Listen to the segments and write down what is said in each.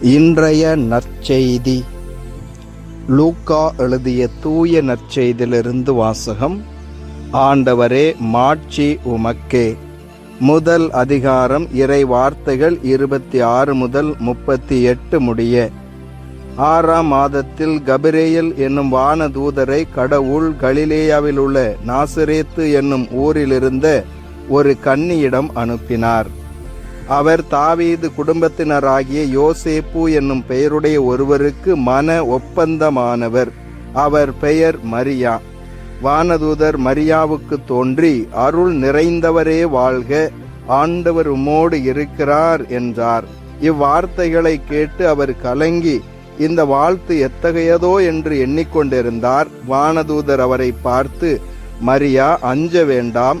இன்றைய நற்செய்தி. லூக்கா எழுதிய தூய நற்செய்தியிலிருந்து வாசகம் ஆண்டவரே மாட்சி உமக்கே. முதல் அதிகாரம் இறை வார்த்தைகள் இருபத்தி ஆறு முதல் முப்பத்தி எட்டு முடிய. ஆறாம் மாதத்தில் கபிரேயல் என்னும் வானதூதரை கடவுள் கலிலேயாவில் உள்ள நாசரேத்து என்னும் ஊரிலிருந்த ஒரு கன்னியிடம் அனுப்பினார். அவர் தாவீது குடும்பத்தினராகிய யோசேப்பு என்னும் பெயருடைய ஒருவருக்கு மன ஒப்பந்தமானவர். அவர் பெயர் மரியா. வானதூதர் மரியாவுக்கு தோன்றி அருள் நிறைந்தவரே வாழ்க ஆண்டவர் உமோடு இருக்கிறார் என்றார். இவ்வார்த்தைகளை கேட்டு அவர் கலங்கி இந்த வாழ்த்து எத்தகையதோ என்று எண்ணிக்கொண்டிருந்தார். வானதூதர் அவரை பார்த்து மரியா அஞ்ச வேண்டாம்.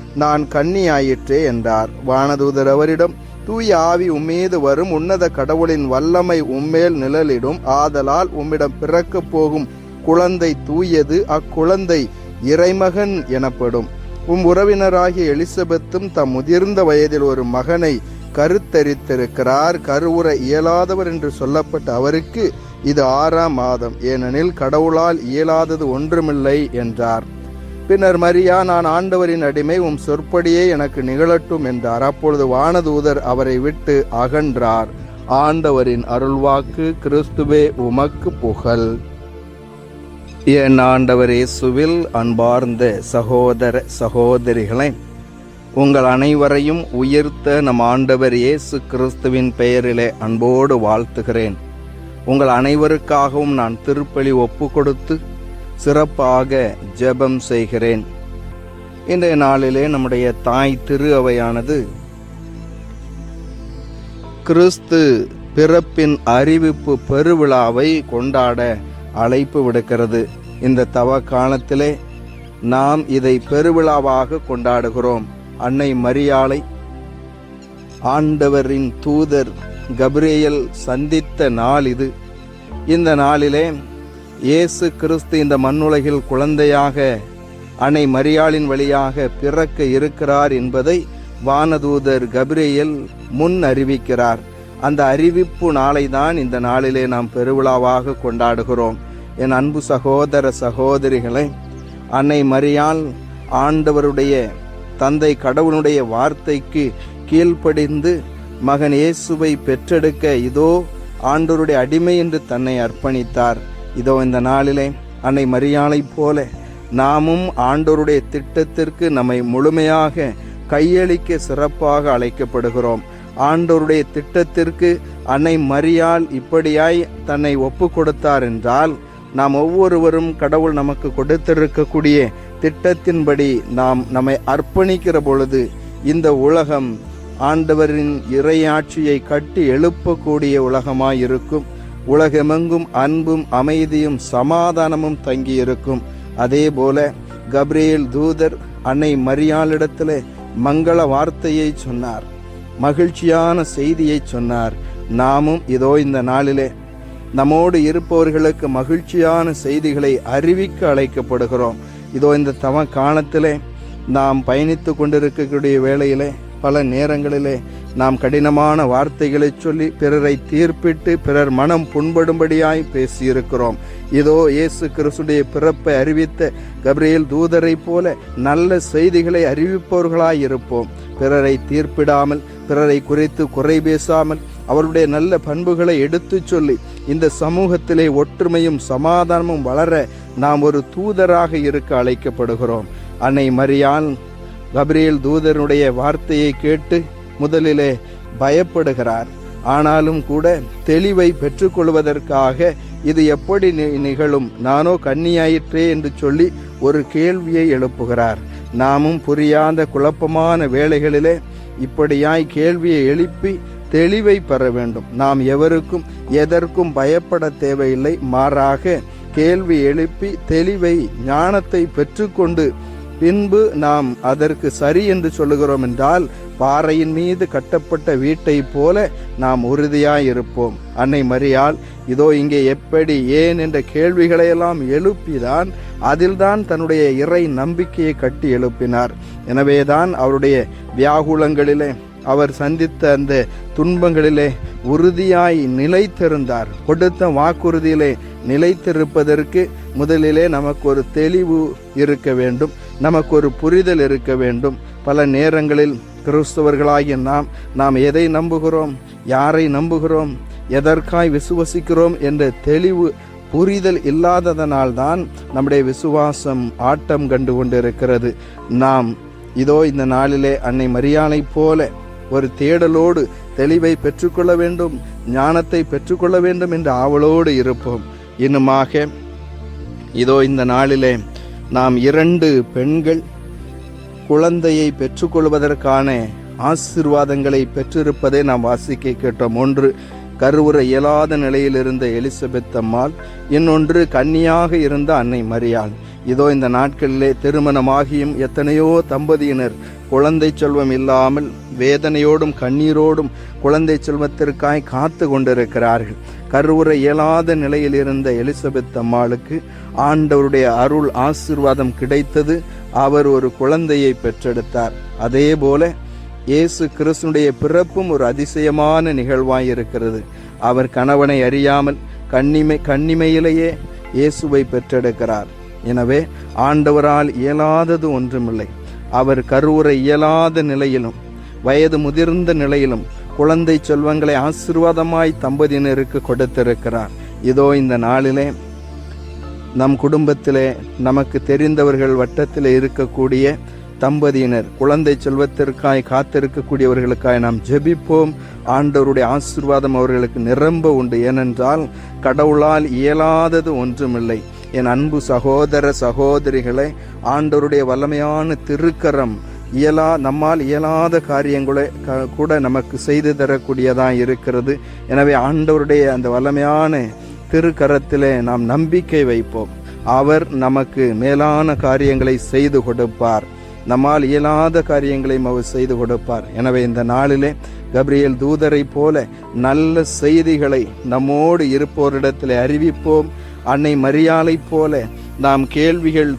நான் கன்னியாயிற்றே என்றார். வானதூதர் அவரிடம் தூய ஆவி உம்மீது வரும் உன்னத கடவுளின் வல்லமை உம்மேல் நிழலிடும். ஆதலால் உம்மிடம் பிறக்கப் போகும் குழந்தை தூயது அக்குழந்தை இறைமகன் எனப்படும். உம் உறவினராகிய எலிசபெத்தும் தம் முதிர்ந்த வயதில் ஒரு மகனை கருத்தரித்திருக்கிறார். கருவுற இயலாதவர் என்று சொல்லப்பட்ட அவருக்கு இது ஆறாம் மாதம். ஏனெனில் கடவுளால் இயலாதது ஒன்றுமில்லை என்றார். பின்னர் மரியா நான் ஆண்டவரின் அடிமை உம் சொற்படியே எனக்கு நிகழட்டும் என்றார். அப்பொழுது வானதூதர் அவரை விட்டு அகன்றார். ஆண்டவரின் அருள்வாக்கு கிறிஸ்துவே உமக்கு புகழ். என் ஆண்டவர் இயேசுவில் அன்பார்ந்த சகோதர சகோதரிகளை உங்கள் அனைவரையும் உயிர்த்த நம் ஆண்டவர் இயேசு கிறிஸ்துவின் பெயரிலே அன்போடு வாழ்த்துகிறேன். உங்கள் அனைவருக்காகவும் நான் திருப்பலி ஒப்பு கொடுத்து சிறப்பாக ஜெபம் செய்கிறேன். இன்றைய நாளிலே நம்முடைய தாய் திரு அவையானது கிறிஸ்து பிறப்பின் அறிவிப்பு பெருவிழாவை கொண்டாட அழைப்பு விடுக்கிறது. இந்த தவ காலத்திலே நாம் இதை பெருவிழாவாக கொண்டாடுகிறோம். அன்னை மரியாளை ஆண்டவரின் தூதர் கபிரியல் சந்தித்த நாள் இது. இந்த நாளிலே இயேசு கிறிஸ்து இந்த மண்ணுலகில் குழந்தையாக அன்னை மரியாளின் வழியாக பிறக்க இருக்கிறார் என்பதை வானதூதர் கபிரேயல் முன் அறிவிக்கிறார். அந்த அறிவிப்பு நாளை தான் இந்த நாளிலே நாம் பெருவிழாவாக கொண்டாடுகிறோம். என் அன்பு சகோதர சகோதரிகளை அன்னை மரியாள் ஆண்டவருடைய தந்தை கடவுளுடைய வார்த்தைக்கு கீழ்ப்படிந்து மகன் இயேசுவை பெற்றெடுக்க இதோ ஆண்டவருடைய அடிமை என்று தன்னை அர்ப்பணித்தார். இதோ இந்த நாளிலே அன்னை மரியாளைப் போல நாமும் ஆண்டோருடைய திட்டத்திற்கு நம்மை முழுமையாக கையளிக்க சிறப்பாக அழைக்கப்படுகிறோம். ஆண்டோருடைய திட்டத்திற்கு அன்னை மரியாள் இப்படியாய் தன்னை ஒப்பு கொடுத்தார் என்றால் நாம் ஒவ்வொருவரும் கடவுள் நமக்கு கொடுத்திருக்கக்கூடிய திட்டத்தின்படி நாம் நம்மை அர்ப்பணிக்கிற பொழுது இந்த உலகம் ஆண்டவரின் இறையாட்சியை கட்டி எழுப்பக்கூடிய உலகமாய் இருக்கும் உலகமெங்கும் அன்பும் அமைதியும் சமாதானமும் தங்கியிருக்கும். அதே போல கப்ரியேல் தூதர் அன்னை மரியாளிடத்தில் மங்கள வார்த்தையை சொன்னார். மகிழ்ச்சியான செய்தியை சொன்னார். நாமும் இதோ இந்த நாளிலே நம்மோடு இருப்பவர்களுக்கு மகிழ்ச்சியான செய்திகளை அறிவிக்க அழைக்கப்படுகிறோம். இதோ இந்த தவ காலத்திலே நாம் பயணித்து கொண்டிருக்கக்கூடிய வேளையிலே பல நேரங்களிலே நாம் கடினமான வார்த்தைகளை சொல்லி பிறரை தீர்ப்பிட்டு பிறர் மனம் புண்படும்படியாய் பேசியிருக்கிறோம். இதோ இயேசு கிறிஸ்துடைய பிறப்பை அறிவித்த கபிரியல் தூதரை போல நல்ல செய்திகளை அறிவிப்பவர்களாய் இருப்போம். பிறரை தீர்ப்பிடாமல் பிறரை குறைத்து குறை பேசாமல் அவருடைய நல்ல பண்புகளை எடுத்துச் சொல்லி இந்த சமூகத்திலே ஒற்றுமையும் சமாதானமும் வளர நாம் ஒரு தூதராக இருக்க அழைக்கப்படுகிறோம். அன்னை மரியான் கபிரியல் தூதனுடைய வார்த்தையை கேட்டு முதலிலே பயப்படுகிறார். ஆனாலும் கூட தெளிவை பெற்றுக்கொள்வதற்காக இது எப்படி நிகழும்? நானோ கன்னியாயிற்றே என்று சொல்லி ஒரு கேள்வியை எழுப்புகிறார். நாமும் புரியாத குழப்பமான வேளைகளிலே இப்படியாய் கேள்வியை எழுப்பி தெளிவை பெற வேண்டும். நாம் எவருக்கும் எதற்கும் பயப்பட தேவையில்லை. மாறாக கேள்வி எழுப்பி தெளிவை ஞானத்தை பெற்றுக்கொண்டு பின்பு நாம் அதற்கு சரி என்று சொல்லுகிறோம் என்றால் பாறையின் மீது கட்டப்பட்ட வீட்டைப் போல நாம் உறுதியாயிருப்போம். அன்னை மறியால் இதோ இங்கே எப்படி ஏன் என்ற கேள்விகளையெல்லாம் எழுப்பிதான் அதில்தான் தன்னுடைய இறை நம்பிக்கையை கட்டி எழுப்பினார். எனவேதான் அவருடைய வியாகுலங்களிலே அவர் சந்தித்த அந்த துன்பங்களிலே உறுதியாய் நிலைத்திருந்தார். கொடுத்த வாக்குறுதியிலே நிலைத்திருப்பதற்கு முதலிலே நமக்கு ஒரு தெளிவு இருக்க வேண்டும். நமக்கு ஒரு புரிதல் இருக்க வேண்டும். பல நேரங்களில் கிறிஸ்தவர்களாகிய நாம் நாம் எதை நம்புகிறோம் யாரை நம்புகிறோம் எதற்காய் விசுவசிக்கிறோம் என்ற தெளிவு புரிதல் இல்லாததனால்தான் நம்முடைய விசுவாசம் ஆட்டம் கண்டு கொண்டிருக்கிறது. நாம் இதோ இந்த நாளிலே அன்னை மரியாளைப் போல ஒரு தேடலோடு தெளிவை பெற்றுக்கொள்ள வேண்டும் ஞானத்தை பெற்றுக்கொள்ள வேண்டும் என்ற ஆவலோடு இருப்போம். இன்னுமாக இதோ இந்த நாளிலே நாம் இரண்டு பெண்கள் குழந்தையை பெற்றுக்கொள்வதற்கான ஆசிர்வாதங்களை பெற்றிருப்பதை நாம் வாசிக்க கேட்டோம். ஒன்று கருவுற இயலாத நிலையில் இருந்த எலிசபெத் அம்மாள். இன்னொன்று கன்னியாக இருந்த அன்னை மரியாள். இதோ இந்த நாட்களிலே திருமணமாகியும் எத்தனையோ தம்பதியினர் குழந்தை செல்வம் இல்லாமல் வேதனையோடும் கண்ணீரோடும் குழந்தை செல்வத்திற்காய் காத்து கொண்டிருக்கிறார்கள். கருவுற இயலாத நிலையில் இருந்த எலிசபெத் அம்மாளுக்கு ஆண்டவருடைய அருள் ஆசிர்வாதம் கிடைத்தது. அவர் ஒரு குழந்தையை பெற்றெடுத்தார். அதே போல இயேசு கிறிஸ்துடைய பிறப்பும் ஒரு அதிசயமான நிகழ்வாய் இருக்கிறது. அவர் கணவனை அறியாமல் கண்ணிமை கண்ணிமையிலேயே இயேசுவை பெற்றெடுக்கிறார். எனவே ஆண்டவரால் இயலாதது ஒன்றுமில்லை. அவர் கருவுரை இயலாத நிலையிலும் வயது முதிர்ந்த நிலையிலும் குழந்தை செல்வங்களை ஆசீர்வாதமாய் தம்பதியினருக்கு கொடுத்திருக்கிறார். இதோ இந்த நாளிலே நம் குடும்பத்திலே நமக்கு தெரிந்தவர்கள் வட்டத்தில் இருக்கக்கூடிய தம்பதியினர் குழந்தை செல்வத்திற்காய் காத்திருக்கக்கூடியவர்களுக்காய் நாம் ஜெபிப்போம். ஆண்டவருடைய ஆசீர்வாதம் அவர்களுக்கு நிரம்ப உண்டு. ஏனென்றால் கடவுளால் இயலாதது ஒன்றுமில்லை. என் அன்பு சகோதர சகோதரிகளை ஆண்டவருடைய வல்லமையான திருக்கரம் இயலா நம்மால் இயலாத காரியங்களை க- கூட நமக்கு செய்து தரக்கூடியதாக இருக்கிறது. எனவே ஆண்டவருடைய அந்த வல்லமையான திருக்கரத்திலே நாம் நம்பிக்கை வைப்போம். அவர் நமக்கு மேலான காரியங்களை செய்து கொடுப்பார். நம்மால் இயலாத காரியங்களையும் அவர் செய்து கொடுப்பார். எனவே இந்த நாளிலே கப்ரியல் தூதரை போல நல்ல செய்திகளை நம்மோடு இருப்போரிடத்தில் அறிவிப்போம். அன்னை மரியாலை போல நாம் கேள்விகள்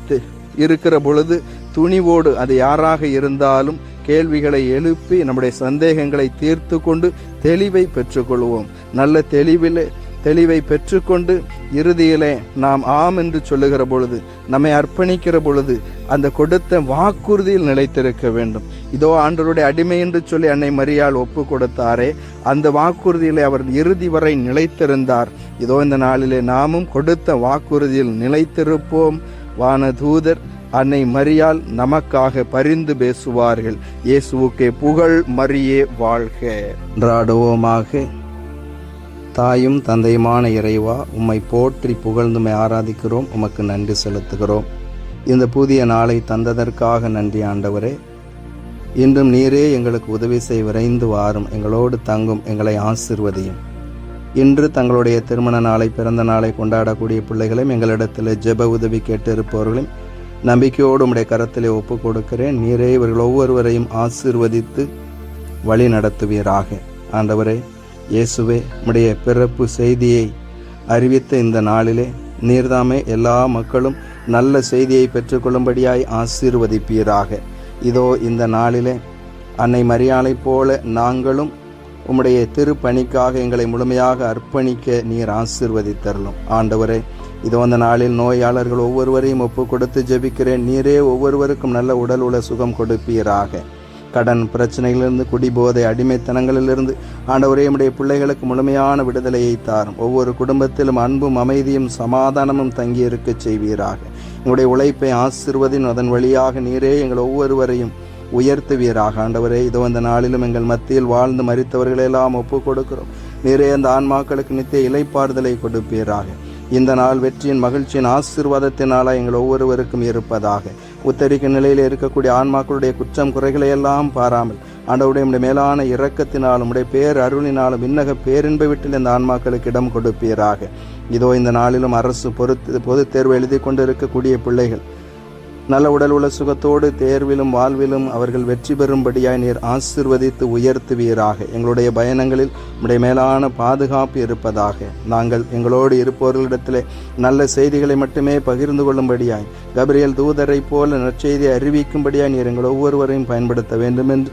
இருக்கிற பொழுது துணிவோடு அது யாராக இருந்தாலும் கேள்விகளை எழுப்பி நம்முடைய சந்தேகங்களை தீர்த்து கொண்டு தெளிவை பெற்றுக்கொள்வோம். நல்ல தெளிவில் தெளிவை பெற்றுக்கொண்டு இறுதியிலே நாம் ஆம் என்று சொல்லுகிற பொழுது நம்மை அர்ப்பணிக்கிற பொழுது அந்த கொடுத்த வாக்குறுதியில் நிலைத்திருக்க வேண்டும். இதோ ஆண்டவருடைய அடிமை என்று சொல்லி அன்னை மரியால் ஒப்பு கொடுத்தாரே. அந்த வாக்குறுதியிலே அவர் இறுதி வரை நிலைத்திருந்தார். இதோ இந்த நாளிலே நாமும் கொடுத்த வாக்குறுதியில் நிலைத்திருப்போம். வானதூதர் அன்னை மரியால் நமக்காக பரிந்து பேசுவார்கள். இயேசுவுக்கே புகழ் மரியே வாழ்க. என்றாடுவோமாக தாயும் தந்தையுமான இறைவா உம்மை போற்றி புகழ்ந்துமை ஆராதிக்கிறோம் உமக்கு நன்றி செலுத்துகிறோம். இந்த புதிய நாளை தந்ததற்காக நன்றி ஆண்டவரே. இன்றும் நீரே எங்களுக்கு உதவி செய் விரைந்து வாரும். எங்களோடு தங்கும் எங்களை ஆசிர்வதியும். இன்று தங்களுடைய திருமண நாளை பிறந்த நாளை கொண்டாடக்கூடிய பிள்ளைகளையும் எங்களிடத்தில் ஜெப உதவி கேட்டிருப்பவர்களையும் நம்பிக்கையோடு உடைய கரத்திலே ஒப்பு கொடுக்கிறேன். நீரே இவர்கள் ஒவ்வொருவரையும் ஆசீர்வதித்து வழி நடத்துவீராக. ஆண்டவரே இயேசுவே உடைய பிறப்பு செய்தியை அறிவித்த இந்த நாளிலே நீர்தாமே எல்லா மக்களும் நல்ல செய்தியை பெற்றுக்கொள்ளும்படியாய் ஆசீர்வதிப்பீராக. இதோ இந்த நாளிலே அன்னை மரியாளைப் போல நாங்களும் உம்முடைய திருப்பணிக்காக எங்களை முழுமையாக அர்ப்பணிக்க நீர் ஆசிர்வதித்தரலும். ஆண்டவரே இதோ அந்த நாளில் நோயாளர்கள் ஒவ்வொருவரையும் ஒப்பு கொடுத்து ஜெபிக்கிறேன். நீரே ஒவ்வொருவருக்கும் நல்ல உடல் உள்ள சுகம் கொடுப்பீராக. கடன் பிரச்சனைகளிலிருந்து குடிபோதை அடிமைத்தனங்களிலிருந்து ஆண்டவரே உம்முடைய பிள்ளைகளுக்கு முழுமையான விடுதலையை தாரும். ஒவ்வொரு குடும்பத்திலும் அன்பும் அமைதியும் சமாதானமும் தங்கியிருக்கச் செய்வீராக. உங்களுடைய உழைப்பை ஆசிர்வதின் அதன் வழியாக நீரே எங்கள் ஒவ்வொருவரையும் உயர்த்துவீராக. ஆண்டவரே இதோ இந்த நாளிலும் எங்கள் மத்தியில் வாழ்ந்து மறித்தவர்களெல்லாம் ஒப்பு கொடுக்கிறோம். நீரே அந்த ஆன்மாக்களுக்கு நித்திய இலைப்பாறுதலை கொடுப்பீராக. இந்த நாள் வெற்றியின் மகிழ்ச்சியின் ஆசீர்வாதத்தினால எங்கள் ஒவ்வொருவருக்கும் இருப்பதாக. உத்தரிக்க நிலையில் இருக்கக்கூடிய ஆன்மாக்களுடைய குற்றம் குறைகளை எல்லாம் பாராமல் ஆண்டவுடைய உம்முடைய மேலான இரக்கத்தினாலும் உடைய பேர் அருளினாலும் விண்ணக பேரின்ப வீட்டில் இந்த ஆன்மாக்களுக்கு இடம் கொடுப்பீராக. இதோ இந்த நாளிலும் அரசு பொறுத்து பொதுத் தேர்வு எழுதி கொண்டிருக்கக்கூடிய பிள்ளைகள் நல்ல உடல் உள்ள சுகத்தோடு தேர்விலும் வாழ்விலும் அவர்கள் வெற்றி பெறும்படியாய் நீர் ஆசிர்வதித்து உயர்த்துவீராக. எங்களுடைய பயணங்களில் உடைய மேலான பாதுகாப்பு இருப்பதாக. நாங்கள் எங்களோடு இருப்பவர்களிடத்திலே நல்ல செய்திகளை மட்டுமே பகிர்ந்து கொள்ளும்படியாய் கபிரியல் தூதரை போல நற்செய்தியை அறிவிக்கும்படியாய் நீர் எங்கள் ஒவ்வொருவரையும் பயன்படுத்த வேண்டும் என்று